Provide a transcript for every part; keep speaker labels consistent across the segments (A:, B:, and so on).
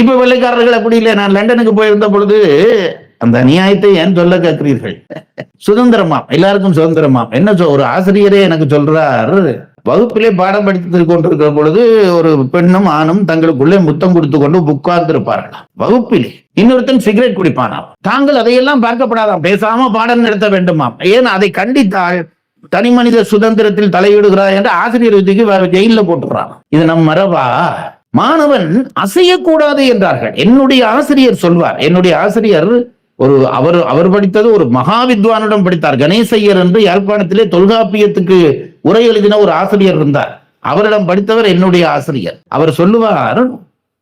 A: இப்ப வெள்ளைக்காரர்கள் அப்படி இல்லை. நான் லண்டனுக்கு போயிருந்த பொழுது அந்த அநியாயத்தை ஏன் சொல்ல கேட்கிறீர்கள்? சுதந்திரமாம் எல்லாருக்கும் சுதந்திரமாம் என்ன சொல் ஒரு ஆசிரியரே எனக்கு சொல்றார் வகுப்பிலே பாடம் படித்து கொண்டிருக்கிற பொழுது ஒரு பெண்ணும் ஆணும் தங்களுக்குள்ளே முத்தம் கொடுத்து கொண்டு உட்கார்ந்திருப்பார்களாம் வகுப்பிலே இன்னொருத்தன் சிகரெட் குடிப்பானாம். தாங்கள் அதையெல்லாம் பார்க்கப்படாதாம். பேசாம பாடம் நடத்த வேண்டுமாம். ஏன் அதை கண்டித்தால் தனி மனித சுதந்திரத்தில் தலையிடுகிறார் என்று ஆசிரியர் விதிக்கு ஜெயில போட்டுறான் இது நம் மரபா? மாணவன் அசையக்கூடாது என்றார்கள். என்னுடைய ஆசிரியர் சொல்வார். என்னுடைய ஆசிரியர் ஒரு அவர் அவர் படித்தது ஒரு மகா வித்வானிடம் படித்தார். கணேசையர் என்று யாழ்ப்பாணத்திலே தொல்காப்பியத்துக்கு உரை எழுதின ஒரு ஆசிரியர் இருந்தார். அவரிடம் படித்தவர் என்னுடைய ஆசிரியர். அவர் சொல்லுவார்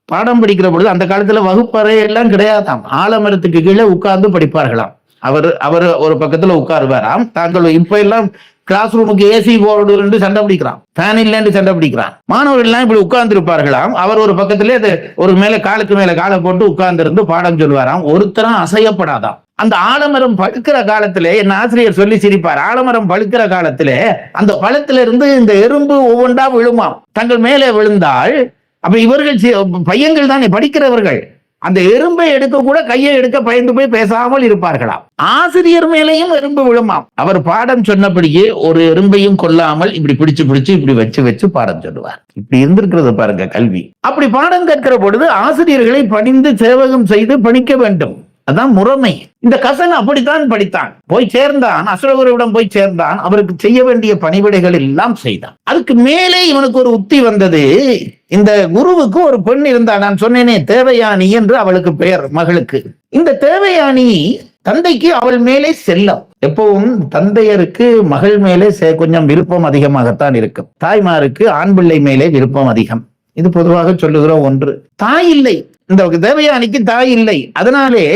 A: பாடம் படிக்கிற பொழுது அந்த காலத்துல வகுப்பறை எல்லாம் கிடையாதாம். ஆலமரத்துக்கு கீழே உட்கார்ந்து படிப்பார்களாம். அவர் அவர் ஒரு பக்கத்துல உட்காருவாராம். தாங்கள் இப்ப எல்லாம் கிளாஸ் ரூமுக்கு ஏசி போர்டு என்று சண்டை பிடிக்கிறான். ஃபேன் இல்லைன்னு சண்டை பிடிக்கிறான். மாணவர்கள் எல்லாம் இப்படி உட்கார்ந்துருப்பார்களாம். அவர் ஒரு பக்கத்திலே அது ஒரு மேல காலுக்கு மேல காலை போட்டு உட்கார்ந்துருந்து பாடம் சொல்லுவாராம். ஒருத்தரும் அசையப்படாதாம். அந்த ஆலமரம் பழுக்கிற காலத்திலே என் ஆசிரியர் சொல்லி சிரிப்பார் ஆலமரம் பழுக்கிற காலத்திலே அந்த பழத்துல இருந்து இந்த எறும்பு ஒவ்வொன்றா விழுமாம். தங்கள் மேலே விழுந்தால் அப்ப இவர்கள் சி- பையன்கள் தானே படிக்கிறவர்கள். அந்த எறும்பை எடுக்க கூட கையை எடுக்க பயந்து போய் பேசாமல் இருப்பார்களாம். ஆசிரியர் மேலேயும் எறும்பு விழுமாம். அவர் பாடம் சொன்னபடியே ஒரு எறும்பையும் கொல்லாமல் இப்படி பிடிச்சு பிடிச்சு இப்படி வச்சு வச்சு பாடம் சொல்லுவார். இப்படி இருந்திருக்கிறது பாருங்க கல்வி. அப்படி பாடம் கற்கிற பொழுது ஆசிரியர்களை பணிந்து சேவகம் செய்து பணிக்க வேண்டும். அதான் முறைமை. இந்த கசன் அப்படித்தான் படித்தான். போய் சேர்ந்தான். அசுரகுருவிடம் போய் சேர்ந்தான். அவருக்கு செய்ய வேண்டிய பணிவிடைகள் எல்லாம் செய்தான். அதுக்கு மேலே இவனுக்கு ஒரு உத்தி வந்தது. இந்த குருவுக்கு ஒரு பெண் இருந்தா நான் சொன்னேனே தேவயானி என்று அவளுக்கு பெயர் மகளுக்கு. இந்த தேவயானி தந்தைக்கு அவள் மேலே செல்லம். எப்பவும் தந்தையருக்கு மகள் மேலே கொஞ்சம் விருப்பம் அதிகமாகத்தான் இருக்கும். தாய்மாருக்கு ஆண் பிள்ளை மேலே விருப்பம் அதிகம். இது பொதுவாக சொல்லுகிற ஒன்று. தாய் இல்லை. இந்த தேவயானிக்கு தாய் இல்லை. அதனாலே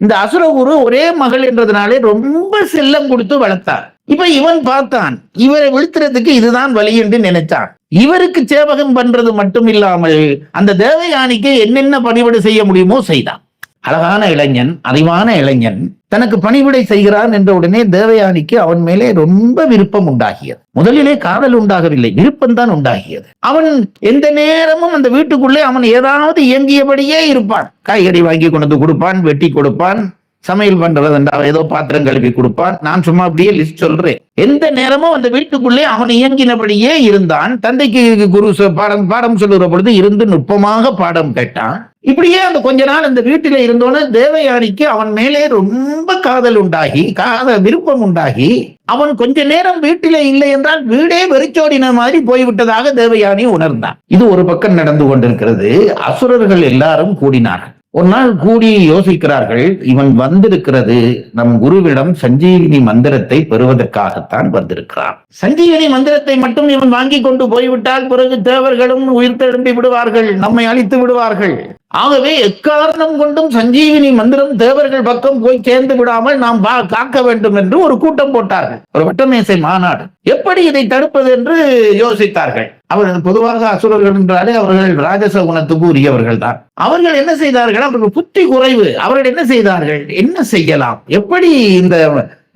A: இந்த அசுரகுரு ஒரே மகள் என்றதுனாலே ரொம்ப செல்லம் கொடுத்து வளர்த்தார். இப்ப இவன் பார்த்தான் இவரை வீழ்த்துறதுக்கு இதுதான் வழி என்று நினைச்சான் இவருக்கு சேவகம் பண்றது மட்டும் இல்லாமல் அந்த தேவயானிக்கு என்னென்ன பணிவிடை செய்ய முடியுமோ செய்தான். அழகான இளைஞன் அறிவான இளைஞன் தனக்கு பணிவிடை செய்கிறான் என்ற உடனே தேவயானிக்கு அவன் மேலே ரொம்ப விருப்பம் உண்டாகியது. முதலிலே காதல் உண்டாகவில்லை விருப்பம் தான் உண்டாகியது. அவன் எந்த நேரமும் அந்த வீட்டுக்குள்ளே அவன் ஏதாவது இயங்கியபடியே இருப்பான். காய்கறி வாங்கி கொண்டு வந்து கொடுப்பான் வெட்டி கொடுப்பான் சமையல் பண்றது என்றால் ஏதோ பாத்திரம் கழுவி கொடுப்பான். நான் சும்மா அப்படியே லிஸ்ட் சொல்றேன். எந்த நேரமும் அந்த வீட்டுக்குள்ளே அவன் இயங்கினபடியே இருந்தான். தந்தைக்கு குரு பாடம் பாடம் சொல்லுகிற பொழுது இருந்து நுட்பமாக பாடம் கேட்டான். இப்படியே அந்த கொஞ்ச நாள் அந்த வீட்டில இருந்தோன்னு தேவயானிக்கு அவன் மேலே ரொம்ப காதல் உண்டாகி காதல் விருப்பம் உண்டாகி அவன் கொஞ்ச நேரம் வீட்டிலே இல்லை என்றால் வீடே வெறிச்சோடின மாதிரி போய்விட்டதாக தேவயானி உணர்ந்தான். இது ஒரு பக்கம் நடந்து கொண்டிருக்கிறது. அசுரர்கள் எல்லாரும் கூடினார்கள். ஒரு நாள் கூடி யோசிக்கிறார்கள் இவன் வந்திருக்கிறது நம் குருவிடம் சஞ்சீவினி மந்திரத்தை பெறுவதற்காகத்தான் வந்திருக்கிறான். சஞ்சீவினி மந்திரத்தை மட்டும் இவன் வாங்கி கொண்டு போய்விட்டால் பிறகு தேவர்களும் உயிர் திரும்பி விடுவார்கள் நம்மை அழித்து விடுவார்கள். ஆகவே எக்காரணம் கொண்டும் சஞ்சீவினி மந்திரம் தேவர்கள் பக்கம் போய் சேர்ந்து விடாமல் நாம் காக்க வேண்டும் என்று ஒரு கூட்டம் போட்டார்கள். ஒரு வட்டமேசை மாநாடு. எப்படி இதை தடுப்பது என்று யோசித்தார்கள். அவர்கள் பொதுவாக அசுரர்கள் என்றாலே அவர்கள் ராஜச குணத்துக்கு உரியவர்கள் தான். அவர்கள் என்ன செய்தார்கள்? அவர்கள் புத்தி குறைவு. அவர்கள் என்ன செய்தார்கள்? என்ன செய்யலாம்? எப்படி இந்த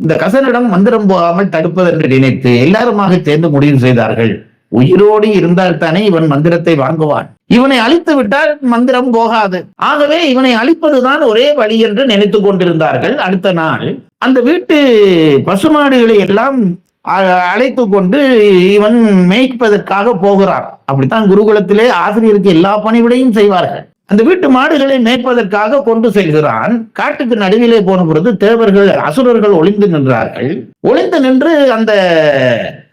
A: இந்த கசனிடம் மந்திரம் போகாமல் தடுப்பது என்று நினைத்து எல்லாருமாக சேர்ந்து முடிவு செய்தார்கள். உயிரோடு இருந்தால் தானே இவன் மந்திரத்தை வாங்குவான். இவனை அழித்து விட்டால் மந்திரம் போகாது. ஆகவே இவனை அழிப்பதுதான் ஒரே வழி என்று நினைத்து கொண்டிருந்தார்கள். அடுத்த நாள் அந்த வீட்டு பசுமாடுகளை எல்லாம் அழைத்து கொண்டு இவன் மேய்ப்பதற்காக போகிறான். அப்படித்தான் குருகுலத்திலே ஆசிரியருக்கு எல்லா பணிவிடையும் செய்வார்கள். அந்த வீட்டு மாடுகளை மேய்ப்பதற்காக கொண்டு செல்கிறான். காட்டுக்கு நடுவிலே போன பொழுது தேவர்கள் அசுரர்கள் ஒளிந்து நின்றார்கள். ஒளிந்து நின்று அந்த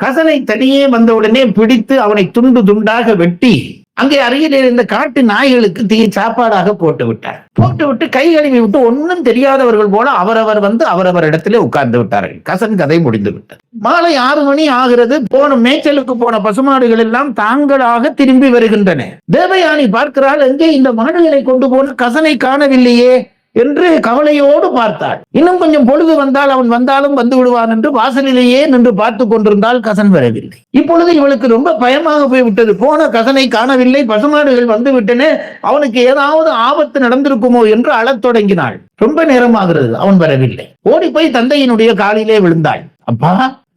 A: கசனை தனியே வந்தவுடனே பிடித்து அவனை துண்டு துண்டாக வெட்டி அங்கே அருகில் இருந்த காட்டு நாய்களுக்கு தீ சாப்பாடாக போட்டு விட்டார். போட்டு விட்டு கை கழுவி விட்டு ஒன்னும் தெரியாதவர்கள் போல அவரவர் வந்து அவரவர் இடத்துல உட்கார்ந்து விட்டார்கள். கசன் கதை முடிந்து விட்டது. மாலை ஆறு மணி ஆகிறது. போன மேய்ச்சலுக்கு போன பசுமாடுகள் எல்லாம் தாங்களாக திரும்பி வருகின்றன. தேவயானி பார்க்கிறாள் எங்கே இந்த மாடுகளை கொண்டு போன? கசனை காணவில்லையே. என்று கவலையோடு பார்த்தாள். இன்னும் கொஞ்சம் பொழுது வந்தால் அவன் வந்தாலும் வந்து விடுவான் என்று வாசலிலேயே நின்று பார்த்து கொண்டிருந்தால் கசன் வரவில்லை. இப்பொழுது இவளுக்கு ரொம்ப பயமாக போய்விட்டது. போன கசனை காணவில்லை. பசுமாடுகள் வந்து விட்டன அவனுக்கு ஏதாவது ஆபத்து நடந்திருக்குமோ என்று அழத் தொடங்கினாள். ரொம்ப நேரமாகிறது. அவன் வரவில்லை. ஓடி போய் தந்தையினுடைய காலிலே விழுந்தாள். அப்பா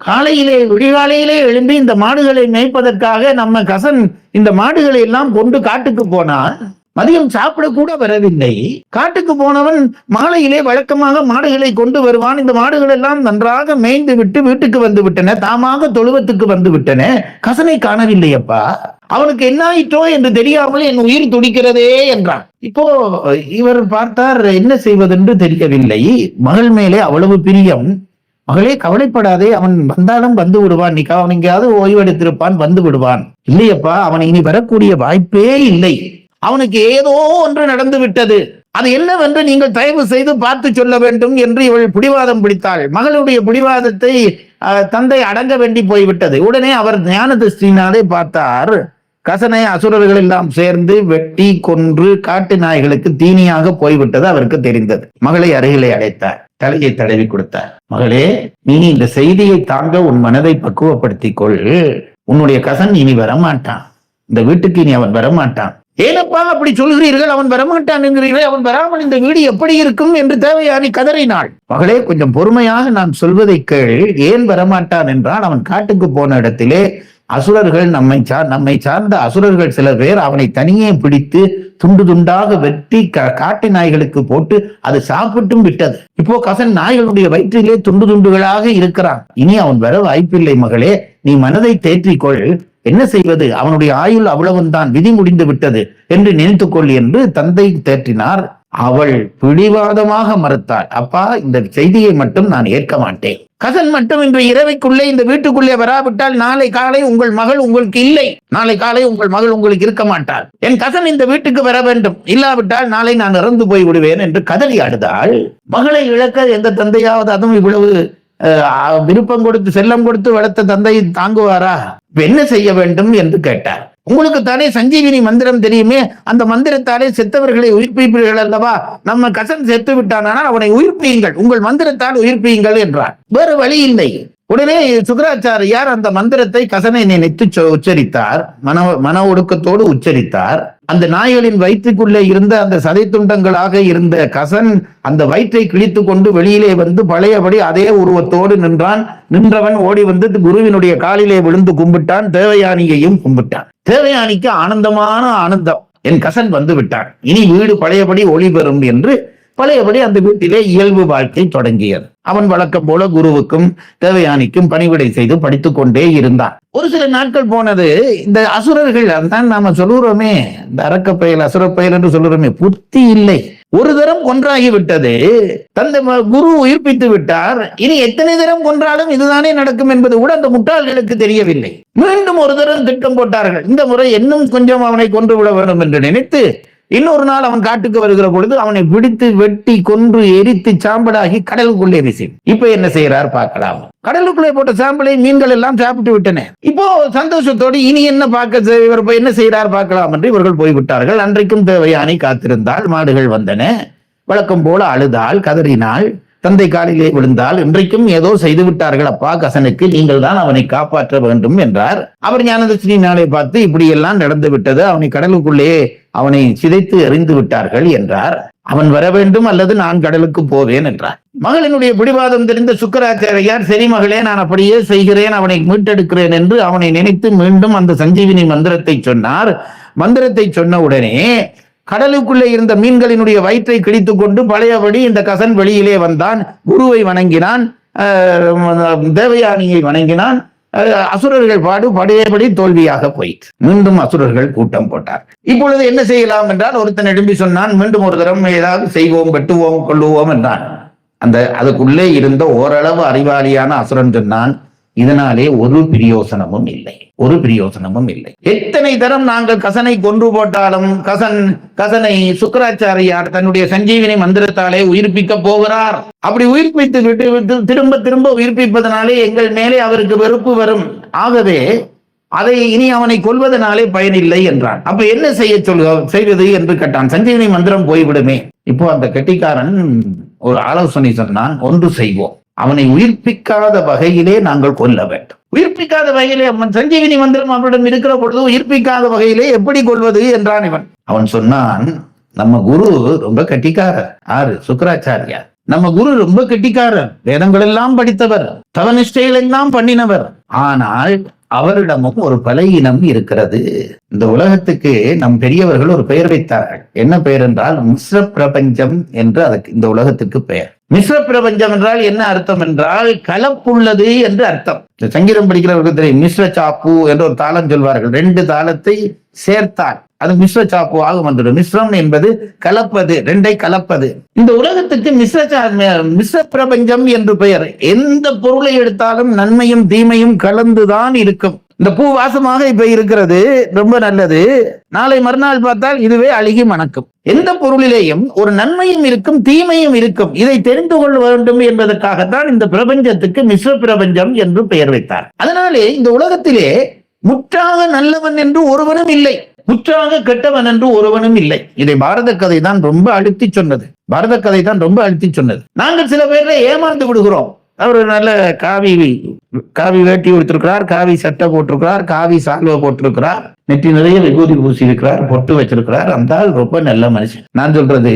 A: காலையிலே விடிகாலையிலே எழும்பி இந்த மாடுகளை மேய்ப்பதற்காக நம்ம கசன் இந்த மாடுகளை எல்லாம் கொண்டு காட்டுக்கு போனால் மதியம் சாப்பிட கூட வரவில்லை. காட்டுக்கு போனவன் மாலையிலே வழக்கமாக மாடுகளை கொண்டு வருவான். இந்த மாடுகள் எல்லாம் நன்றாக மேய்ந்து விட்டு வீட்டுக்கு வந்து விட்டன. தாமாக தொழுவத்துக்கு வந்து விட்டன. கசனை காணவில்லை அப்பா. அவனுக்கு என்ன ஆயிற்றோ என்று தெரியாமல் என் உயிர் துடிக்கிறதே என்றான். இப்போ இவர் பார்த்தார் என்ன செய்வதென்று தெரியவில்லை. மகள் மேலே அவ்வளவு பிரியம். மகளே கவலைப்படாதே. அவன் வந்தாலும் வந்து விடுவான். நீ அவன் எங்கேயாவது ஓய்வெடுத்திருப்பான் வந்து விடுவான். இல்லையப்பா அவன் இனி வரக்கூடிய வாய்ப்பே இல்லை. அவனுக்கு ஏதோ ஒன்று நடந்து விட்டது. அது என்னவென்று நீங்கள் தயவு செய்து பார்த்து சொல்ல வேண்டும் என்று இவள் பிடிவாதம் பிடித்தாள். மகளுடைய பிடிவாதத்தை தந்தை அடங்க வேண்டி போய்விட்டது. உடனே அவர் ஞான திருஷ்டினாலே பார்த்தார். கசனை அசுரர்கள் எல்லாம் சேர்ந்து வெட்டி கொன்று காட்டு நாய்களுக்கு தீனியாக போய்விட்டது அவருக்கு தெரிந்தது. மகளை அருகிலே அழைத்தார் தலையை தடவி கொடுத்தார். மகளே நீ இந்த செய்தியை தாங்க உன் மனதை பக்குவப்படுத்திக் கொள். உன்னுடைய கசன் இனி வரமாட்டான். இந்த வீட்டுக்கு இனி அவன் வரமாட்டான். ஏனப்பா அப்படி சொல்கிறீர்கள்? அவன் வரமாட்டான் என்கிறீர்கள் அவன் வராமல் இந்த வீடு எப்படி இருக்கும் என்று தேவையானி கதறினாள். மகளே கொஞ்சம் பொறுமையாக நான் சொல்வதை கேள். ஏன் வரமாட்டான் என்றால் அவன் காட்டுக்கு போன இடத்திலே அசுரர்கள் நம்மை சார் நம்மை சார்ந்த அசுரர்கள் சில பேர் அவனை தனியே பிடித்து துண்டு துண்டாக வெட்டி கா- காட்டு நாய்களுக்கு போட்டு அது சாப்பிட்டும் விட்டது. இப்போ கசன் நாய்களுடைய வயிற்றிலே துண்டு துண்டுகளாக இருக்கிறான். இனி அவன் வர வாய்ப்பில்லை மகளே. நீ மனதை தேற்றிக்கொள். என்ன செய்வது? அவனுடைய ஆயுள் அவ்வளவுந்தான் விதி முடிந்து விட்டது என்று நினைத்துக்கொள் என்று தந்தை தேற்றினார். அவள் பிடிவாதமாக மறுத்தாள். அப்பா இந்த செய்தியை மட்டும் நான் ஏற்க மாட்டேன். கசன் மட்டும் இன்று இரவைக்குள்ளே இந்த வீட்டுக்குள்ளே வராவிட்டால் நாளை காலை உங்கள் மகள் உங்களுக்கு இல்லை. நாளை காலை உங்கள் மகள் உங்களுக்கு இருக்க மாட்டாள். என் கசன் இந்த வீட்டுக்கு வர வேண்டும். இல்லாவிட்டால் நாளை நான் இறந்து போய் விடுவேன் என்று கதறி ஆடுதாள். மகளை இழக்க எந்த தந்தையாவது அதுவும் இவ்வளவு விருப்பம் கொடுத்து செல்லம் கொடுத்து வளர்த்த தந்தை தாங்குவாரா? என்ன செய்ய வேண்டும் என்று கேட்டார். உங்களுக்கு தானே சஞ்சீவினி மந்திரம் தெரியுமே? அந்த மந்திரத்தாலே செத்தவர்களை உயிர்ப்பிப்பீர்கள் அல்லவா? நம்ம கசன் செத்து விட்டானால் அவனை உயிர்ப்பியுங்கள். உங்கள் மந்திரத்தால் உயிர்ப்பியுங்கள் என்றார். வேறு வழி இல்லை. உடனே சுக்கராச்சாரியார் அந்த மந்திரத்தை கசனை நினைத்து உச்சரித்தார்? மன மன ஒடுக்கத்தோடு உச்சரித்தார். அந்த நாய்களின் வயிற்றுக்குள்ளே இருந்த அந்த சதை துண்டங்களாக இருந்த கசன் அந்த வயிற்றை கிழித்து கொண்டு வெளியிலே வந்து பழையபடி அதே உருவத்தோடு நின்றான். நின்றவன் ஓடி வந்து குருவினுடைய காலிலே விழுந்து கும்பிட்டான். தேவயானியையும் கும்பிட்டான். தேவயானிக்கு ஆனந்தமான ஆனந்தம். என் கசன் வந்து விட்டான். இனி வீடு பழையபடி ஒளி பெறும் என்று பழையபடி அந்த வீட்டிலே இயல்பு வாழ்க்கை தொடங்கியது. அவன் வழக்கம் போல குருவுக்கும் தேவயானிக்கும் பணிவிடை செய்து படித்து கொண்டே இருந்தான். ஒரு சில நாட்கள் போனது இந்த அசுரர்கள் அதுதான் நாம சொல்லுறோமே இந்த அரக்க பயல் அசுர பயல் என்று சொல்லுறோமே புத்தி இல்லை. ஒரு தரம் கொன்றாகி விட்டது. தந்தை குரு உயிர்ப்பித்து விட்டார். இனி எத்தனை தரம் கொன்றாலும் இதுதானே நடக்கும் என்பது கூட அந்த முட்டாள்களுக்கு தெரியவில்லை. மீண்டும் ஒரு தரம் திட்டம் போட்டார்கள். இந்த முறை இன்னும் கொஞ்சம் அவனை கொன்று விட வேண்டும் என்று நினைத்து இன்னொரு நாள் அவன் காட்டுக்கு வருகிற பொழுது அவனை பிடித்து வெட்டி கொன்று எரித்து சாம்பலாகி கடலுக்குள்ளே வீசி இப்ப என்ன செய்யறார் பார்க்கலாம். கடலுக்குள்ளே போட்ட சாம்பலை மீன்கள் எல்லாம் சாப்பிட்டு விட்டன. இப்போ சந்தோஷத்தோடு இனி என்ன பார்க்க இவர் என்ன செய்யறார் பார்க்கலாம் என்று இவர்கள் போய்விட்டார்கள். அன்றைக்கும் தேவையானை காத்திருந்தால் மாடுகள் வந்தன. வழக்கம் போல அழுதாள் கதறினாள் தந்தை காலிலே விழுந்தால் இன்றைக்கும் ஏதோ செய்து விட்டார்கள். அப்பா கசனுக்கு நீங்கள் தான் அவனை காப்பாற்ற வேண்டும் என்றார். அவர் ஞானதர்ஷினி நாளை பார்த்து இப்படி எல்லாம் நடந்து விட்டது. அவனை கடலுக்குள்ளே அவனை சிதைத்து எறிந்து விட்டார்கள் என்றார். அவன் வர வேண்டும் அல்லது நான் கடலுக்கு போவேன் என்றார். மகளினுடைய பிடிவாதம் தெரிந்த சுக்கராச்சாரியார் சரி மகளே நான் அப்படியே செய்கிறேன் அவனை மீட்டெடுக்கிறேன் என்று அவனை நினைத்து மீண்டும் அந்த சஞ்சீவினி மந்திரத்தை சொன்னார். மந்திரத்தை சொன்ன உடனே கடலுக்குள்ளே இருந்த மீன்களினுடைய வயிற்றை கிழித்து கொண்டு பழையபடி இந்த கசன் வெளியிலே வந்தான். குருவை வணங்கினான் ஆஹ், தேவயானியை வணங்கினான். அசுரர்கள் பாடு படையபடி தோல்வியாக போயிற்று. மீண்டும் அசுரர்கள் கூட்டம் போட்டார். இப்பொழுது என்ன செய்யலாம் என்றால் ஒருத்தன் எழும்பி சொன்னான் மீண்டும் ஒரு தரம் ஏதாவது செய்வோம் வெட்டுவோம் கொள்ளுவோம் என்றான். அந்த அதுக்குள்ளே இருந்த ஓரளவு அறிவாளியான அசுரன் சொன்னான் இதனாலே ஒரு பிரயோசனமும் இல்லை. ஒரு பிரயோசனமும் இல்லை. எத்தனை தரம் நாங்கள் கசனை கொன்று போட்டாலும் கசன் கசனை சுக்கராச்சாரியார் தன்னுடைய சஞ்சீவினி மந்திரத்தாலே உயிர்ப்பிக்க போகிறார். அப்படி உயிர்ப்பித்து விட்டு விட்டு திரும்ப திரும்ப உயிர்ப்பிப்பதனாலே எங்கள் மேலே அவருக்கு வெறுப்பு வரும். ஆகவே அதை இனி அவனை கொல்வதனாலே பயனில்லை என்றான். அப்ப என்ன செய்ய சொல்க செய்வது என்று கேட்டான். சஞ்சீவினி மந்திரம் போய்விடுமே. இப்போ அந்த கெட்டிக்காரன் ஒரு ஆலோசனை சொன்னான். ஒன்று செய்வோம். அவனை உயிர்ப்பிக்காத வகையிலே நாங்கள் கொல்ல வேண்டும். உயிர்ப்பிக்காத வகையிலே அவன் சஞ்சீவினி மந்திரம் அவனிடம் இருக்கிற பொழுது உயிர்ப்பிக்காத வகையிலே எப்படி கொள்வது என்றான் இவன். அவன் சொன்னான் நம்ம குரு ரொம்ப கட்டிக்காரர். ஆறு சுக்கராச்சாரியார். நம்ம குரு ரொம்ப கெட்டிக்காரர். வேதங்கள் எல்லாம் படித்தவர். தவநிஷ்டைகள் எல்லாம் பண்ணினவர். ஆனால் அவரிடமும் ஒரு பலகீனம் இருக்கிறது. இந்த உலகத்துக்கு நம் பெரியவர்கள் ஒரு பெயர் வைத்தார்கள். என்ன பெயர் என்றால் மிஸ்ர பிரபஞ்சம் என்று அதுக்கு இந்த உலகத்துக்கு பெயர். மிஸ்ர பிரபஞ்சம் என்றால் என்ன அர்த்தம் என்றால் கலப்புள்ளது என்று அர்த்தம். இந்த சங்கீதம் படிக்கிறவர்களுக்கு தெரியும் மிஸ்ர சாப்பு என்று ஒரு தாளம் சொல்வார்கள். ரெண்டு தாளத்தை சேர்த்தால் அது மிஸ்ர சாப்பு ஆக வந்துடும் மிஸ்ரம் என்பது கலப்பது ரெண்டை கலப்பது. இந்த உலகத்துக்கு மிஸ்ர மிஸ்ர பிரபஞ்சம் என்று பெயர். எந்த பொருளை எடுத்தாலும் நன்மையும் தீமையும் கலந்துதான் இருக்கும். இந்த பூ வாசமாக இப்ப இருக்கிறது ரொம்ப நல்லது. நாளை மறுநாள் பார்த்தால் இதுவே அழுகி மணக்கும் எந்த பொருளிலேயும் ஒரு நன்மையும் இருக்கும் தீமையும் இருக்கும். இதை தெரிந்து கொள்ள வேண்டும் என்பதற்காகத்தான் இந்த பிரபஞ்சத்துக்கு மிஸ்ர பிரபஞ்சம் என்று பெயர் வைத்தார். அதனாலே இந்த உலகத்திலே முற்றாக நல்லவன் என்று ஒருவனும் இல்லை. முற்றாக கெட்டவன் என்று ஒருவனும் இல்லை. இதை பாரத கதை தான் ரொம்ப அழுத்தி சொன்னது. பாரத கதை தான் ரொம்ப அழுத்தி சொன்னது. நாங்கள் சில பேர்ல ஏமாந்து விடுகிறோம். அவர் நல்ல காவி காவி வேட்டி கொடுத்திருக்கிறார் காவி சட்டை போட்டிருக்கிறார் காவி சால்வை போட்டிருக்கிறார் நெற்றி நிறைய விபூதி பூசி இருக்கிறார் பொட்டு வச்சிருக்கிறார். அந்த ஆள் ரொம்ப நல்ல மனுஷன். நான் சொல்றது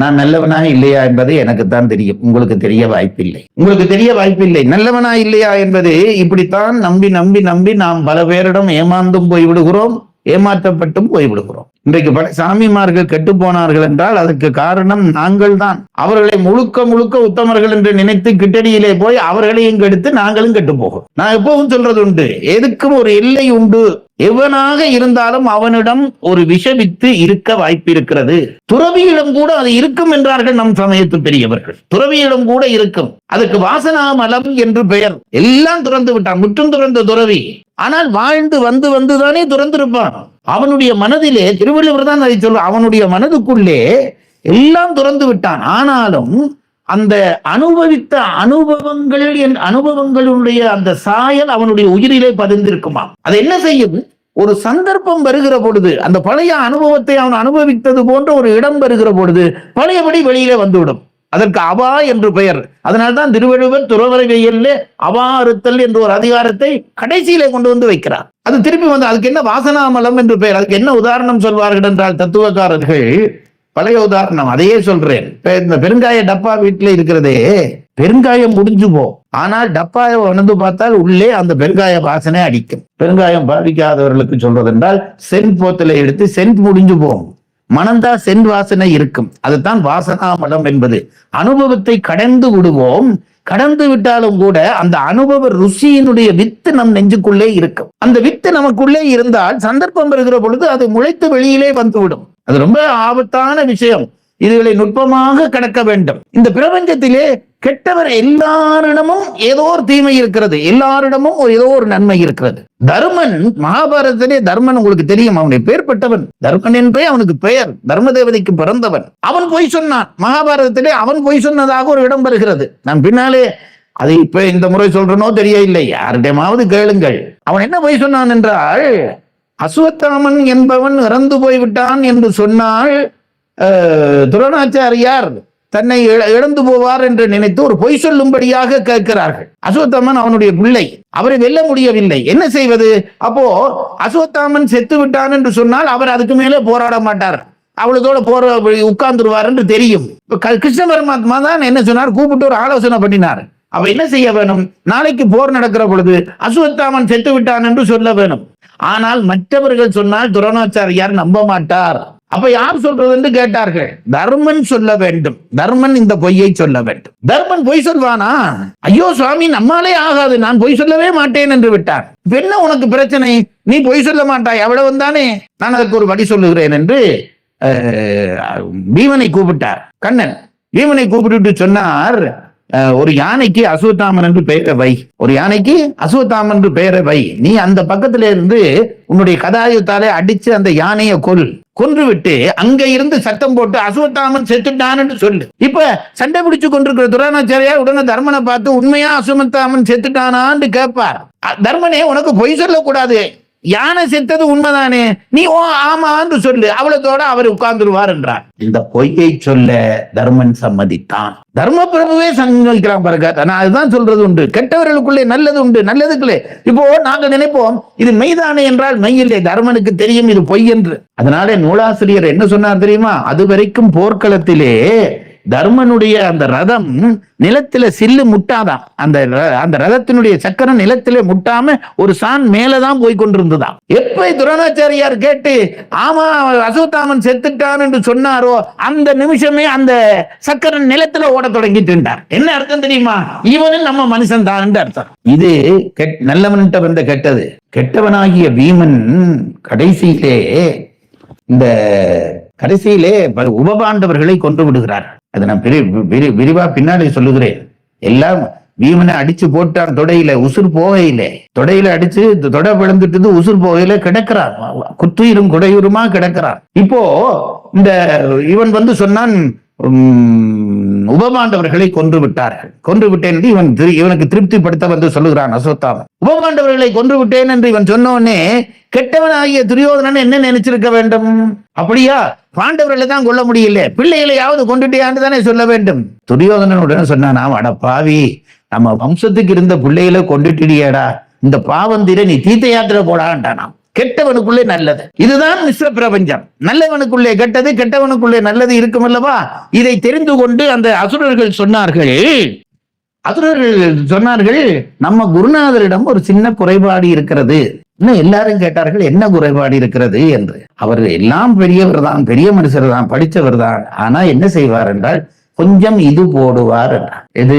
A: நான் நல்லவனா இல்லையா என்பது எனக்கு தான் தெரியும். உங்களுக்கு தெரிய வாய்ப்பில்லை. உங்களுக்கு தெரிய வாய்ப்பில்லை. நல்லவனா இல்லையா என்பது இப்படித்தான் நம்பி நம்பி நம்பி நாம் பல பேரிடம் ஏமாந்தும் போய் விடுகிறோம். ஏமாற்றப்பட்டும் போய்விடுகிறோம். இன்றைக்கு பல சாமிமார்கள் கெட்டு போனார்கள் என்றால் அதற்கு காரணம் நாங்கள் தான் அவர்களை முழுக்க முழுக்க உத்தமர்கள் என்று நினைத்து கிட்டடியிலே போய் அவர்களையும் கெடுத்து நாங்களும் கெட்டு போகும். நான் எப்பவும் சொல்றது உண்டு எதுக்கும் ஒரு எல்லை உண்டு. எவனாக இருந்தாலும் அவனிடம் ஒரு விஷவித்து இருக்க வாய்ப்பு இருக்கிறது. துறவியிடம் கூட அது இருக்கும் என்றார்கள் நம் சமயத்து பெரியவர்கள். துறவியிடம் கூட இருக்கும். அதுக்கு வாசனா மலம் என்று பெயர். எல்லாம் துறந்து விட்டான் முற்றும் துறந்த துறவி. ஆனால் வாழ்ந்து வந்து வந்துதானே துறந்திருப்பான். அவனுடைய மனதிலே திருவள்ளுவர் தான் அதை சொல்ல அவனுடைய மனதுக்குள்ளே எல்லாம் துறந்து விட்டான். ஆனாலும் அந்த அனுபவித்த அனுபவங்கள் என் அனுபவங்களுடைய அந்த சாயல் அவனுடைய உயிரிலே பதிந்திருக்குமா அது என்ன செய்யும்? ஒரு சந்தர்ப்பம் வருகிற பொழுது அந்த பழைய அனுபவத்தை அவன் அனுபவித்தது போன்ற ஒரு இடம் வருகிற பொழுது பழையபடி வெளியிலே வந்துவிடும். அதற்கு அவா என்று பெயர். அதனால்தான் திருவள்ளுவர் துறவரவியல்ல அவா அறுத்தல் என்ற ஒரு அதிகாரத்தை கடைசியிலே கொண்டு வந்து வைக்கிறார். அது திருப்பி வந்து அதுக்கு என்ன வாசனாமலம் என்று பெயர் அதுக்கு என்ன உதாரணம் சொல்வார்கள் என்றால் தத்துவக்காரர்கள் பழைய உதாரணம் அதையே சொல்றேன். இந்த பெருங்காய டப்பா வீட்டுல இருக்கிறதே பெருங்காயம் முடிஞ்சு போ ஆனால் டப்பாயை உணர்ந்து பார்த்தால் உள்ளே அந்த பெருங்காய வாசனை அடிக்கும். பெருங்காயம் பாதிக்காதவர்களுக்கு சொல்றது என்றால் சென்ட் போத்தலை எடுத்து சென்ட் முடிஞ்சு போகும் மனந்தா சென் வாசனை இருக்கும். அதுதான் வாசனா மலம் என்பது. அனுபவத்தை கடந்து விடுவோம். கடந்து விட்டாலும் கூட அந்த அனுபவ ருசியினுடைய வித்து நம் நெஞ்சுக்குள்ளே இருக்கும். அந்த வித்து நமக்குள்ளே இருந்தால் சந்தர்ப்பம் வருகிற பொழுது அது முளைத்து வெளியிலே வந்துவிடும். அது ரொம்ப ஆபத்தான விஷயம். இதுகளை நுட்பமாக கடக்க வேண்டும். இந்த பிரபஞ்சத்திலே கெட்டவர் எல்லாரிடமும் ஏதோ ஒரு தீமை இருக்கிறது. எல்லாரிடமும் ஒரு ஏதோ ஒரு நன்மை இருக்கிறது. தர்மன் மகாபாரதத்திலே தர்மன் உங்களுக்கு தெரியும். அவனுடைய பேர் பெற்றவன் தர்மன் என்றே அவனுக்கு பெயர். தர்ம தேவதைக்கு பிறந்தவன். அவன் பொய் சொன்னான். மகாபாரதத்திலே அவன் பொய் சொன்னதாக ஒரு இடம் வருகிறது. நான் பின்னாலே அது இப்ப இந்த முறை சொல்றனோ தெரியவில்லை. யாரிடமாவது கேளுங்கள். அவன் என்ன பொய் சொன்னான் என்றால் அசுவத்தாமன் என்பவன் இறந்து போய்விட்டான் என்று சொன்னால் துரணாச்சாரியார் தன்னை இழ- இழந்து போவார் என்று நினைத்து ஒரு பொய் சொல்லும்படியாக கேட்கிறார்கள். அசுவத்தாமன் அவனுடைய பிள்ளை. அவரை வெல்ல முடியவில்லை. என்ன செய்வது? அப்போ அசுவத்தாமன் செத்து விட்டான் என்று சொன்னால் அவர் அதுக்கு மேலே போராட மாட்டார். அவளதோட போற உட்கார்ந்துருவார் என்று தெரியும். க- கிருஷ்ண பரமாத்மா தான் என்ன சொன்னார்? கூப்பிட்டு ஒரு ஆலோசனை பண்ணினார். அவ என்ன செய்ய வேணும்? நாளைக்கு போர் நடக்கிற பொழுது அசுவத்தாமன் செத்து விட்டான் என்று சொல்ல வேணும். ஆனால் மற்றவர்கள் சொன்னால் துரோணாச்சாரியார் நம்ப மாட்டார். அப்ப யார் சொல்றது என்று கேட்டார்கள்? தர்மன் சொல்ல வேண்டும். தர்மன் இந்த பொய்யை சொல்ல வேண்டும். தர்மன் பொய் சொல்வானா? ஐயோ சுவாமி நம்மாலே ஆகாது. நான் பொய் சொல்லவே மாட்டேன் என்று விட்டார் என்ன உனக்கு பிரச்சனை? நீ பொய் சொல்ல மாட்டாய். அவ்வளவு தானே? நான் அதற்கு ஒரு வழி சொல்லுகிறேன் என்று பீமனை கூப்பிட்டார். கண்ணன் பீமனை கூப்பிட்டு சொன்னார் ஒரு யானைக்கு அசுவத்தாமன் என்று பெயரை வை. ஒரு யானைக்கு அசுவத்தாமன் என்று பெயரை வை. நீ அந்த பக்கத்துல இருந்து உன்னுடைய கதாயுத்தாலே அடிச்சு அந்த யானையை கொல். கொன்று விட்டு அங்க இருந்து சத்தம் போட்டு அசுவத்தாமன் செத்துட்டான்னு சொல்லு. இப்ப சண்டை பிடிச்சு கொண்டிருக்கிற துராணாச்சாரியார் உடனே தர்மனை பார்த்து உண்மையா அசுமத்தாமன் செத்துட்டானான்னு கேட்பார். தர்மனே உனக்கு பொய் சொல்லக்கூடாது. யானை செத்தது உண்மைதானே? நீ ஓ ஆமான்னு சொல்லு. அவளத்தோட அவர் உட்கார்ந்துருவார் என்றார் இந்த பொய்யை சொல்ல தர்மன் சம்மதித்தான். தர்ம பிரபுவே சம்மதிக்கிறான் பாருங்க. நான் அதுதான் சொல்றது உண்டு. கெட்டவர்களுக்குள்ளே நல்லது உண்டு. நல்லதுக்குள்ளே. இப்போ நாங்க நினைப்போம் இது மெய்தானே என்றால் மெய்யில்லை. தர்மனுக்கு தெரியும் இது பொய் என்று. அதனால நூலாசிரியர் என்ன சொன்னார் தெரியுமா? அது வரைக்கும் போர்க்களத்திலே தர்மனுடைய அந்த ரதம் நிலத்துல சில்லு முட்டாதான். அந்த ர- அந்த ரதத்தினுடைய சக்கரம் நிலத்திலே முட்டாம ஒரு சான் மேலதான் போய் கொண்டிருந்ததாம். எப்ப துரோணாச்சாரியார் கேட்டு ஆமா அசோத்தாமன் செத்துட்டான் என்று சொன்னாரோ அந்த நிமிஷமே அந்த சக்கரம் நிலத்துல ஓட தொடங்கிட்டு என்ன அர்த்தம் தெரியுமா? இவனும் நம்ம மனுஷன் தான் அர்த்தம். இது கெட் நல்லவன்கிட்ட வந்த கெட்டது. கெட்டவனாகிய பீமன் கடைசியிலே இந்த கடைசியிலே உபபாண்டவர்களை கொன்று விடுகிறார். அதை நான் பெரிய விரிவா பின்னாடி சொல்லுகிறேன். எல்லாம் பீமனை அடிச்சு போட்டான் தொடையில உசுர் போகையில. தொடையில அடிச்சு தொடை விழுந்துட்டு உசுர் போகையில கிடக்கிறான். குத்துயிரும் குடையுருமா கிடக்கிறான். இப்போ இந்த இவன் வந்து சொன்னான் உம், கொன்று விட்டார்கள் கொன்று விட்டேன் என்று இவன் திரு- இவனுக்கு திருப்திப்படுத்த வந்து சொல்லுகிறான் அசோத்தாமன். உபமாண்டவர்களை கொன்று விட்டேன் என்று இவன் சொன்னோடனே கெட்டவன் கெட்டவனாகிய துரியோதனன் என்ன நினைச்சிருக்க வேண்டும்? அப்படியா? பாண்டவர்களை தான் கொல்ல முடியல. பிள்ளைகளையாவது கொண்டுட்டியான்னு தானே சொல்ல வேண்டும். துரியோதனன் உடனே சொன்னான் அட பாவி நம்ம வம்சத்துக்கு இருந்த பிள்ளைகளை கொண்டுட்டிடியாடா இந்த பாவந்திர நீ தீர்த்த யாத்திரை போடான்டானாம். கெட்டவனுக்குள்ளே நல்லது. இதுதான் மிஸ்ர பிரபஞ்சம். நல்லவனுக்குள்ளே கெட்டது கெட்டவனுக்குள்ளே நல்லது இருக்கும் அல்லவா? இதை தெரிந்து கொண்டு அந்த அசுரர்கள் சொன்னார்கள். அசுரர்கள் சொன்னார்கள் நம்ம குருநாதரிடம் ஒரு சின்ன குறைபாடு இருக்கிறது. இன்னும் எல்லாரும் கேட்டார்கள் என்ன குறைபாடு இருக்கிறது என்று. அவர் எல்லாம் பெரியவர் தான் பெரிய மனுஷர் தான் படித்தவர் தான். ஆனா என்ன செய்வார் என்றால் கொஞ்சம் இது போடுவார் என்றார். இது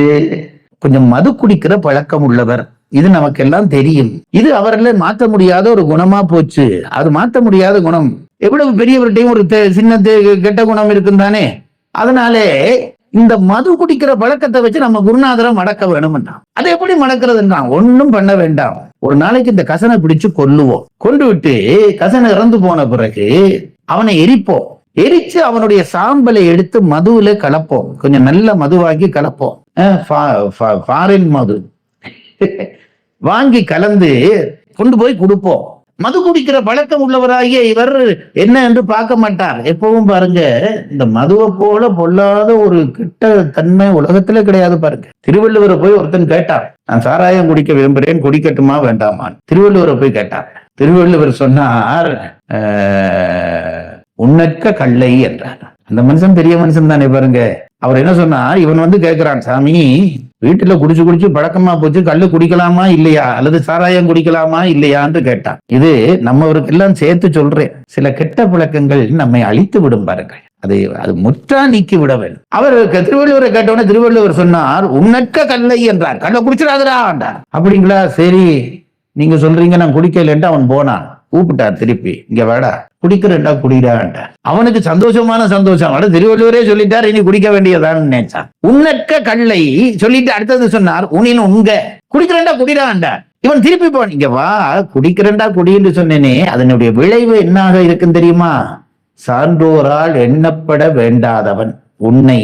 A: கொஞ்சம் மது குடிக்கிற பழக்கம் உள்ளவர். இது நமக்கெல்லாம் தெரியும். இது அவர்ல மாற்ற முடியாத ஒரு குணமா போச்சு. அது மாற்ற முடியாத குணம். எவ்வளவு பெரியவர்கிட்டையும் ஒரு தெ- சின்ன கெட்ட குணம் இருக்கும் தானே? அதனாலே இந்த மது குடிக்கிற பழக்கத்தை வச்சு நம்ம குருநாதரை மடக்க வேணும்ன்றான். அதை எப்படி மடக்கிறதுன்றான்? ஒன்னும் பண்ண வேண்டாம். ஒரு நாளைக்கு இந்த கசனை பிடிச்சு கொல்லுவோம். கொண்டு விட்டு கசனை இறந்து போன பிறகு அவனை எரிப்போம். எரிச்சு அவனுடைய சாம்பலை எடுத்து மதுவில கலப்போம். கொஞ்சம் நல்ல மதுவாக்கி கலப்போம். ஃபாரின் மது. வாங்கி கலந்து கொண்டு போய் கொடுப்போம். மது குடிக்கிற பழக்கம் உள்ளவராகிய இவர் என்ன என்று பார்க்க மாட்டார். எப்பவும் பாருங்க இந்த மதுவை போல பொல்லாத ஒரு கிட்ட தன்மை உலகத்துல கிடையாது பாருங்க. திருவள்ளுவரை போய் ஒருத்தன் கேட்டார் நான் சாராயம் குடிக்க விரும்புகிறேன் குடிக்கட்டுமா வேண்டாமான் திருவள்ளுவரை போய் கேட்டார். திருவள்ளுவர் சொன்னார் உன்னற்க கல்லை என்றார். அந்த மனுஷன் பெரிய மனுஷன் தானே பாருங்க. அவர் என்ன சொன்னார்? இவன் வந்து கேட்கிறான் சாமி வீட்டுல குடிச்சு குடிச்சு பழக்கமா போச்சு கல்லு குடிக்கலாமா இல்லையா? அல்லது சாராயம் குடிக்கலாமா இல்லையான்னு கேட்டான். இது நம்மவருக்கு எல்லாம் சேர்த்து சொல்றேன். சில கெட்ட பழக்கங்கள் நம்மை அழித்து விடும் பாருங்கள். அதை அது முற்றா நீக்கி விட வேண்டும். அவர் திருவள்ளுவரை கேட்டவுடனே திருவள்ளுவர் சொன்னார் உன்னக்க கல்லை என்றார். கல்லை குடிச்சிடாதடா அப்படிங்களா? சரி நீங்க சொல்றீங்க நான் குடிக்கலன்ட்டு அவன் போனான். கூப்பிட்டார் திருப்பி இங்க வாடா குடிக்கிறேன்டா குடிடான்ட்டார் அவனுக்கு சந்தோஷமான சந்தோஷம். அட திருவள்ளுவரே சொல்லிட்டார் இனி குடிக்க வேண்டியதான்னு நினைச்சான். உன்னற்க கல்லை சொல்லிட்டு அடுத்தது சொன்னார் உனின் உங்க. குடிக்கிறேன்டா குடிடான்டார் இவன் திருப்பி போன இங்க வா குடிக்கிறேன்டா குடின்னு சொன்னேனே அதனுடைய விளைவு என்னாக இருக்கும் தெரியுமா? சான்றோரால் எண்ணப்பட வேண்டாதவன் உன்னை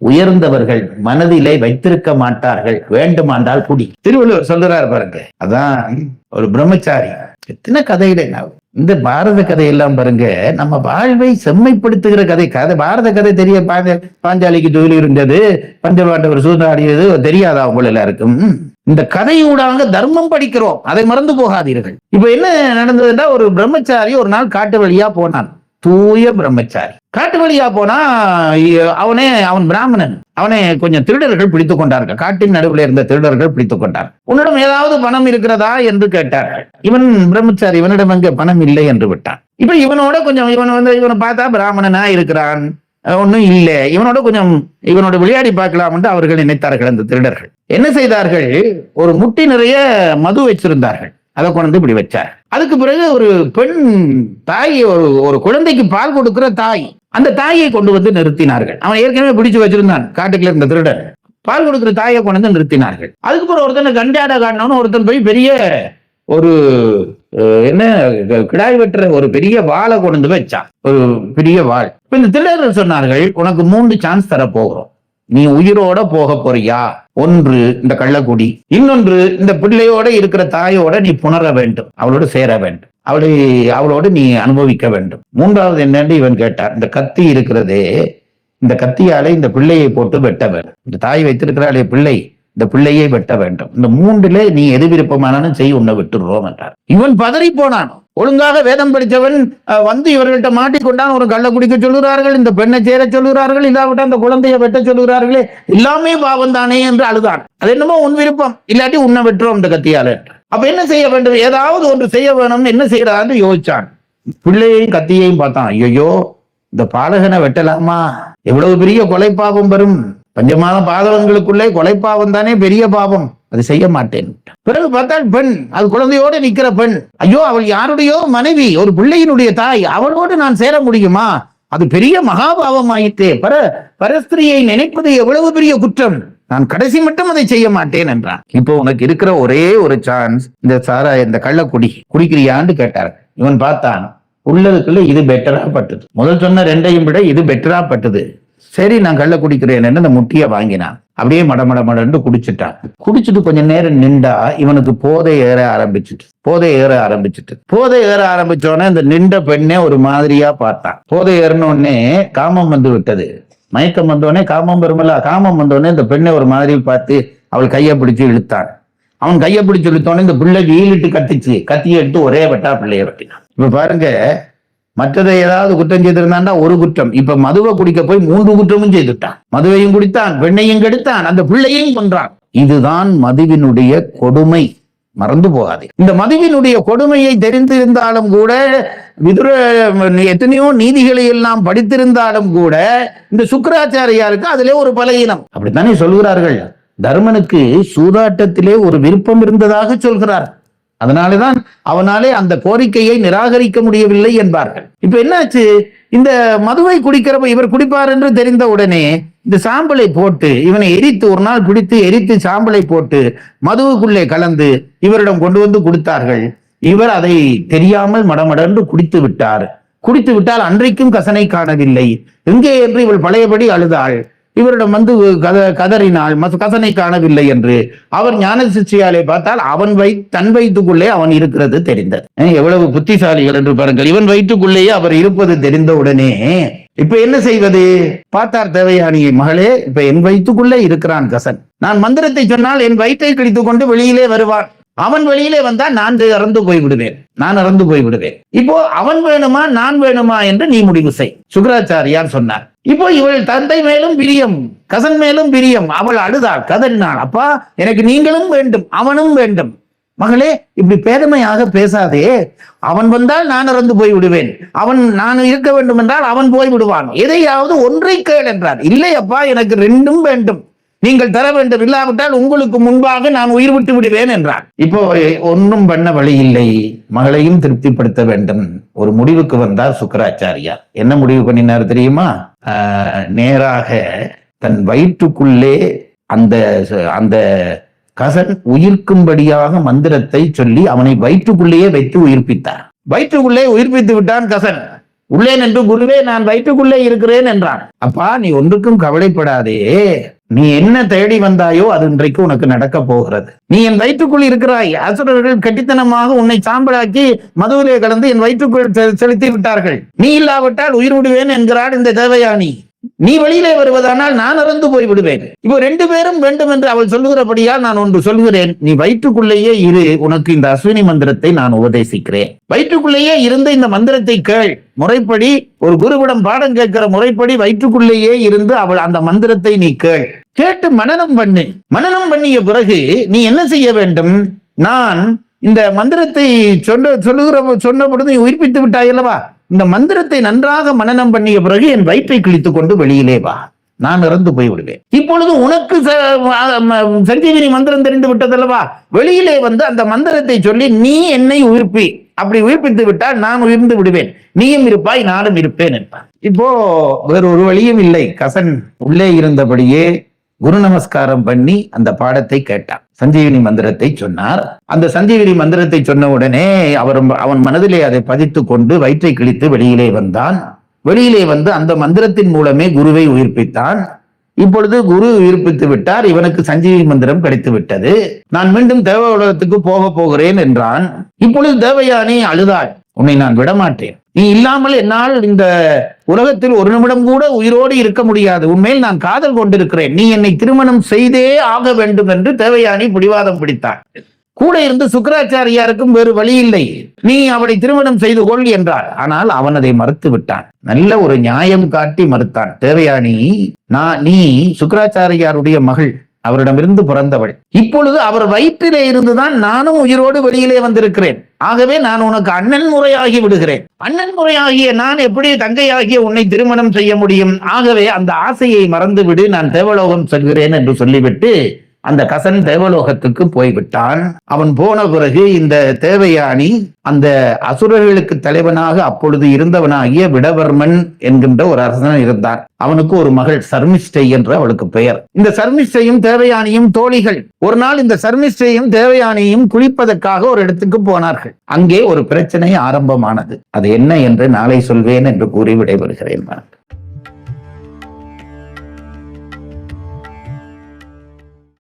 A: உயர்ந்தவர்கள் மனதிலே வைத்திருக்க மாட்டார்கள். வேண்டுமாண்டால் குடி. திருவள்ளுவர் சொல்றாரு பாருங்க அதான் ஒரு பிரம்மச்சாரி. எத்தனை கதையில நான் இந்த பாரத கதையெல்லாம் பாருங்க நம்ம வாழ்வை செம்மைப்படுத்துகிற கதை. கதை பாரத கதை தெரிய பாஞ்ச பாஞ்சாலிக்கு தொழில் இருந்தது பஞ்சபாண்டவர் சூதாடியது தெரியாதா உங்கள் எல்லாருக்கும்? இந்த கதையூடாக தர்மம் படிக்கிறோம். அதை மறந்து போகாதீர்கள். இப்ப என்ன நடந்ததுன்னா ஒரு பிரம்மச்சாரி ஒரு நாள் காட்டு வழியா போனான். தூய பிரம்மச்சாரி. காட்டு வழியா போனா அவனே அவன் பிராமணன். அவனை கொஞ்சம் திருடர்கள் பிடித்துக் கொண்டார்கள். காட்டின் நடுவில் இருந்த திருடர்கள் பிடித்துக் கொண்டார். உன்னிடம் ஏதாவது பணம் இருக்கிறதா என்று கேட்டார்கள். இவன் பிரம்மச்சாரி இவனிடம் எங்க பணம் இல்லை என்று விட்டான். இப்ப இவனோட கொஞ்சம் இவன் வந்து இவனை பார்த்தா பிராமணனா இருக்கிறான். ஒன்னும் இல்லை. இவனோட கொஞ்சம் இவனோட விளையாடி பார்க்கலாம் என்று அவர்கள் நினைத்தார்கள் அந்த திருடர்கள். என்ன செய்தார்கள்? ஒரு முட்டி நிறைய மது வச்சிருந்தார்கள். அதை கொண்டு இப்படி வச்சார். அதுக்கு பிறகு ஒரு பெண் தாய் ஒரு ஒரு குழந்தைக்கு பால் கொடுக்கிற தாய் அந்த தாயை கொண்டு வந்து நிறுத்தினார்கள். அவன் ஏற்கனவே பிடிச்சு வச்சிருந்தான் காட்டுக்குள்ள இருந்த திருடன். பால் கொடுக்கிற தாயை கொண்டு வந்து நிறுத்தினார்கள். அதுக்கு பிறகு ஒருத்தனை கண்டாட காட்டினவனு ஒருத்தன் போய் பெரிய ஒரு என்ன கிடாய் வெட்டுற ஒரு பெரிய வாழை கொண்டு வந்து வச்சான். ஒரு பெரிய வாள். இப்ப இந்த திருடர்கள் சொன்னார்கள் உனக்கு மூன்று சான்ஸ் தர போகிறோம் நீ உயிரோட போக போறியா? ஒன்று இந்த கள்ளக்குடி. இன்னொன்று இந்த பிள்ளையோட இருக்கிற தாயோட நீ புணர வேண்டும். அவளோட சேர வேண்டும். அவளை அவளோடு நீ அனுபவிக்க வேண்டும். மூன்றாவது என்னன்னு இவன் கேட்டார் இந்த கத்தி இருக்கிறதே இந்த கத்தியாலே இந்த பிள்ளையை போட்டு வெட்ட வேண்டும். இந்த தாய் வைத்திருக்கிறாளே பிள்ளை இந்த பிள்ளையை வெட்ட வேண்டும். இந்த மூன்றுல நீ எது விருப்பமானாலும் செய் உன்னை விட்டுடுறோம் என்றார். இவன் பதறி போனான்? ஒழுங்காக வேதம் படித்தவன் வந்து இவர்கள்ட்ட மாட்டிக்கொண்டான் ஒரு கள்ள குடிக்க சொல்லுகிறார்கள் இந்த பெண்ணை சேர சொல்லுகிறார்கள் இல்லாவிட்ட அந்த குழந்தையை வெட்ட சொல்லுகிறார்களே எல்லாமே பாவம் தானே என்று அழுதான். அது என்னமோ உன் விருப்பம். இல்லாட்டி உன்னை வெட்டுறோம் இந்த கத்தியால. அப்ப என்ன செய்ய வேண்டும்? ஏதாவது ஒன்று செய்ய வேணும்னு என்ன செய்யறான்னு யோசிச்சான். பிள்ளையையும் கத்தியையும் பார்த்தான். ஐயோ இந்த பாலகனை வெட்டலாமா? எவ்வளவு பெரிய கொலை பாவம் வரும். பஞ்சமான பாதகங்களுக்குள்ளே கொலை பாவம் தானே பெரிய பாவம். அது செய்ய மாட்டேன். பிறகு பார்த்தால் பெண் அது குழந்தையோடு நிக்கிற பெண். ஐயோ அவள் யாருடையோ மனைவி ஒரு பிள்ளையினுடைய தாய் அவளோடு நான் சேர முடியுமா? அது பெரிய மகாபாவம் ஆயிற்றே பர பரஸ்திரியை நினைப்பது எவ்வளவு பெரிய குற்றம்? நான் கடைசி மட்டும் அதை செய்ய மாட்டேன் என்றான். இப்போ உனக்கு இருக்கிற ஒரே ஒரு சான்ஸ் இந்த சாரா இந்த கள்ளக்குடி குடிக்கிறியான்னு கேட்டார். இவன் பார்த்தான் உள்ளதுக்குள்ள இது பெட்டரா பட்டது. முதல் சொன்ன ரெண்டையும் விட இது பெட்டரா பட்டது. சரி நான் கள்ள குடிக்கிறேன்னு அந்த முட்டியை வாங்கினான். அப்படியே மடமட மடன்னு குடிச்சிட்டான். குடிச்சிட்டு கொஞ்ச நேரம் நின்றா இவனுக்கு போதை ஏற ஆரம்பிச்சுட்டு போதை ஏற ஆரம்பிச்சுட்டு. போதை ஏற ஆரம்பிச்சோடனே இந்த நின்ற பெண்ணே ஒரு மாதிரியா பார்த்தான். போதை ஏறின உடனே காமம் வந்து விட்டது. மயக்கம் வந்தோடனே காமம் வருமல்ல. காமம் வந்தோடனே இந்த பெண்ணை ஒரு மாதிரி பார்த்து அவள் கையை பிடிச்சு இழுத்தான். அவன் கையை பிடிச்சு இழுத்தோடனே இந்த பிள்ளை வீலிட்டு கத்திச்சு. கத்தியை எடுத்து ஒரே வெட்டா பிள்ளைய வெட்டினான். இப்ப பாருங்க மற்றதை ஏதாவது குற்றம் செய்திருந்தாண்டா ஒரு குற்றம். இப்ப மதுவை குடிக்க போய் மூன்று குற்றமும் செய்துட்டான். மதுவையும் குடித்தான் பெண்ணையும் கெடுத்தான் அந்த பிள்ளையையும் கொன்றான். இதுதான் மதுவினுடைய கொடுமை. மறந்து போகாதே. இந்த மதுவினுடைய கொடுமையை தெரிந்திருந்தாலும் கூட விதுர எத்தனையோ நீதிகளை எல்லாம் படித்திருந்தாலும் கூட இந்த சுக்கராச்சாரியாருக்கு அதிலே ஒரு பலகீனம். அப்படித்தானே சொல்கிறார்கள்? தர்மனுக்கு சூதாட்டத்திலே ஒரு விருப்பம் இருந்ததாக சொல்கிறார். அதனாலதான் அவனாலே அந்த கோரிக்கையை நிராகரிக்க முடியவில்லை என்பார்கள். இப்ப என்னாச்சு? இந்த மதுவை குடிக்கிறப்ப இவர் குடிப்பார் என்று தெரிந்த உடனே இந்த சாம்பலை போட்டு இவனை எரித்து ஒரு நாள் குடித்து எரித்து சாம்பலை போட்டு மதுவுக்குள்ளே கலந்து இவரிடம் கொண்டு வந்து கொடுத்தார்கள். இவர் அதை தெரியாமல் மடமடன்று குடித்து விட்டார். குடித்து விட்டால் அன்றைக்கும் கசனை காணவில்லை. எங்கே என்று இவள் பழையபடி அழுதாள். இவரிடம் வந்து கத கதறினாள். கசனை காணவில்லை என்று. அவர் ஞான சிஷ்யாலே பார்த்தால் அவன் வை தன் வயிற்றுக்குள்ளே அவன் இருக்கிறது தெரிந்தது. எவ்வளவு புத்திசாலிகள் என்று பாருங்கள். இவன் வயிற்றுக்குள்ளேயே அவர் இருப்பது தெரிந்தவுடனே இப்ப என்ன செய்வது? பார்த்தார் தேவயானியை மகளே இப்ப என் வயிற்றுக்குள்ளே இருக்கிறான் கசன். நான் மந்திரத்தை சொன்னால் என் வயிற்றை கிழித்துக் கொண்டு வெளியிலே வருவான். அவன் வெளியிலே வந்தா நான் இறந்து போய் விடுவேன். நான் இறந்து போய் விடுவேன். இப்போ அவன் வேணுமா நான் வேணுமா என்று நீ முடிவு செய். சுக்கராச்சாரியார் சொன்னார். இப்போ இவள் தந்தை மேலும் பிரியம் கசன் மேலும் பிரியம் அவள் அழுதாள் கதறினாள். அப்பா எனக்கு நீங்களும் வேண்டும் அவனும் வேண்டும். மகளே இப்படி பேதமையாக பேசாதே. அவன் வந்தால் நான் இறந்து போய் விடுவேன். அவன் நான் இருக்க வேண்டும் என்றால் அவன் போய் விடுவான். எதையாவது ஒன்றை கேள் என்றார். இல்லை அப்பா எனக்கு ரெண்டும் வேண்டும். நீங்கள் தர வேண்டும் இல்லாவிட்டால் உங்களுக்கு முன்பாக நான் உயிர் விட்டு விடுவேன் என்றார். இப்போ ஒன்றும் பண்ண வழி இல்லை. மகளையும் திருப்திப்படுத்த வேண்டும். ஒரு முடிவுக்கு வந்தார் சுக்கராச்சாரியார். என்ன முடிவு பண்ணினார் தெரியுமா? ஆஹ், நேராக தன் வயிற்றுக்குள்ளே அந்த அந்த கசன் உயிர்க்கும்படியாக மந்திரத்தை சொல்லி அவனை வயிற்றுக்குள்ளேயே வைத்து உயிர்ப்பித்தார். வயிற்றுக்குள்ளே உயிர்ப்பித்து விட்டான் கசன். உள்ளே நின்று குருவே நான் வயிற்றுக்குள்ளே இருக்கிறேன் என்றான். அப்பா நீ ஒன்றுக்கும் கவலைப்படாதே. நீ என்ன தேடி வந்தாயோ அது இன்றைக்கு உனக்கு நடக்க போகிறது. நீ என் வயிற்றுக்குள் இருக்கிறாய். அசுரர்கள் கட்டித்தனமாக உன்னை சாம்பலாக்கி மதுவிலே கலந்து என் வயிற்றுக்குள் செலுத்தி விட்டார்கள். நீ இல்லாவிட்டால் உயிர் விடுவேன் என்கிறாள் இந்த தேவயானி. நீ வெளியிலே வருவதானால் நான் இறந்து போய் விடுவேன். இப்போ ரெண்டு பேரும் வேண்டும் என்று அவள் சொல்லுகிறபடியால் நான் ஒன்று சொல்கிறேன் நீ வயிற்றுக்குள்ளேயே இரு. உனக்கு இந்த அஸ்வினி மந்திரத்தை நான் உபதேசிக்கிறேன். வயிற்றுக்குள்ளேயே இருந்த இந்த மந்திரத்தை கேள். முறைப்படி ஒரு குருவிடம் பாடம் கேட்கிற முறைப்படி வயிற்றுக்குள்ளேயே இருந்து அவள் அந்த மந்திரத்தை நீ கேள். கேட்டு மனநம் பண்ணு மனனம் பண்ணிய பிறகு நீ என்ன செய்ய வேண்டும்? நான் இந்த மந்திரத்தை சொல்ல சொல்லுகிற சொன்ன பொழுது உயிர்ப்பித்து விட்டாய் அல்லவா? இந்த மந்திரத்தை நன்றாக மனநம் பண்ணிய பிறகு என் வயிற்றை கிழித்துக் கொண்டு வெளியிலே வா. நான் இறந்து போய் விடுவேன் இப்பொழுது உனக்கு ச- ம- சஞ்சீவினி மந்திரம் தெரிந்து விட்டதல்லவா? வெளியிலே வந்து அந்த மந்திரத்தை சொல்லி நீ என்னை உயிர்ப்பி. அப்படி உயிர்ப்பித்து விட்டால் நான் உயிர்ந்து விடுவேன். நீயும் இருப்பாய் நானும் இருப்பேன் என்பான். இப்போ வேறு ஒரு வழியும் இல்லை. கசன் உள்ளே இருந்தபடியே குரு நமஸ்காரம் பண்ணி அந்த பாடத்தை கேட்டான். சஞ்சீவினி மந்திரத்தை சொன்னார். அந்த சஞ்சீவினி மந்திரத்தை சொன்ன உடனே அவர் அவன் மனதிலே அதை பதித்து கொண்டு வயிற்றை கிழித்து வெளியிலே வந்தான். வெளியிலே வந்து அந்த மந்திரத்தின் மூலமே குருவை உயிர்ப்பித்தான். இப்பொழுது குரு உயிர்ப்பித்து விட்டார். இவனுக்கு சஞ்சீவி மந்திரம் கிடைத்து விட்டது. நான் மீண்டும் தேவ உலகத்துக்கு போக போகிறேன் என்றான். இப்பொழுது தேவயானி அழுதாள். உன்னை நான் விடமாட்டேன். நீ இல்லாமல் என்னால் இந்த உலகத்தில் ஒரு நிமிடம் கூட உயிரோடு இருக்க முடியாது. உண்மையில் நான் காதல் கொண்டிருக்கிறேன். நீ என்னை திருமணம் செய்தே ஆக வேண்டும் என்று தேவயானி பிடிவாதம் பிடித்தார் கூட இருந்து சுக்கராச்சாரியாருக்கும் வேறு வழி இல்லை. நீ அவளை திருமணம் செய்து கொள் என்றார் ஆனால் அவன் அதை மறுத்து விட்டான். நல்ல ஒரு நியாயம் காட்டி மறுத்தான். தேவயானி நான் நீ சுக்கராச்சாரியாருடைய மகள். அவரிடமிருந்து பிறந்தவள். இப்பொழுது அவர் வயிற்றிலே இருந்துதான் நானும் உயிரோடு வெளியிலே வந்திருக்கிறேன். ஆகவே நான் உனக்கு அண்ணன் முறையாகி விடுகிறேன். அண்ணன் முறையாகிய நான் எப்படி தங்கையாகிய உன்னை திருமணம் செய்ய முடியும்? ஆகவே அந்த ஆசையை மறந்து விடு நான் தேவலோகம் செல்கிறேன் என்று சொல்லிவிட்டு அந்த கசன் தேவலோகத்துக்கு போய்விட்டான். அவன் போன பிறகு இந்த தேவயானி அந்த அசுரர்களுக்கு தலைவனாக அப்பொழுது இருந்தவனாகிய விடவர்மன் என்கின்ற ஒரு அரசன் இருந்தான். அவனுக்கு ஒரு மகள் சர்மிஷ்டை என்று அவளுக்கு பெயர். இந்த சர்மிஷ்டையும் தேவயானியும் தோழிகள். ஒரு நாள் இந்த சர்மிஷ்டையும் தேவயானியும் குளிப்பதற்காக ஒரு இடத்துக்கு போனார்கள். அங்கே ஒரு பிரச்சனை ஆரம்பமானது. அது என்ன என்று நாளை சொல்வேன் என்று கூறி விடைபெறுகிறேன். வணக்கம்